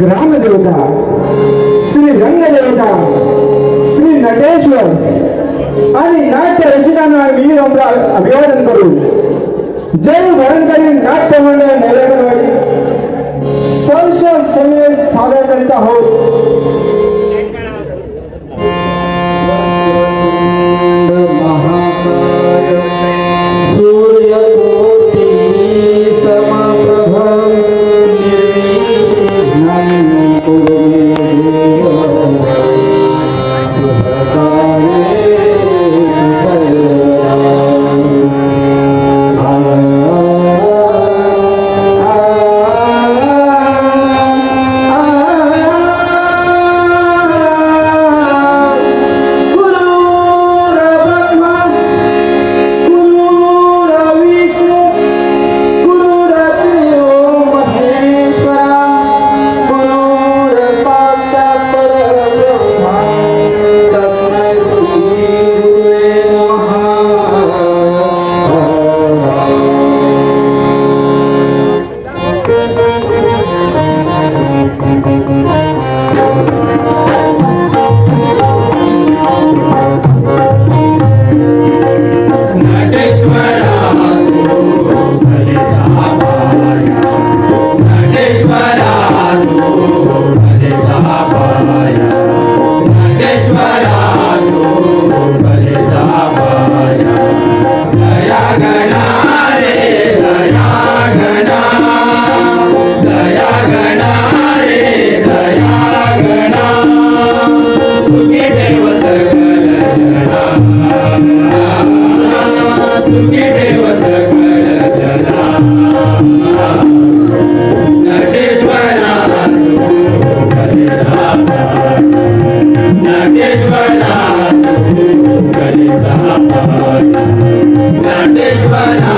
ग्रामदेवता श्री रंगदेवता श्री नटेश्वर आणि नाट्य रसिकांना मी आपलं अभिवादन करू. जय भरणकारी नाट्य मंडळ नेलेकरवाडी संशय संवेद सादर करीत आहोत. नटेश्वरा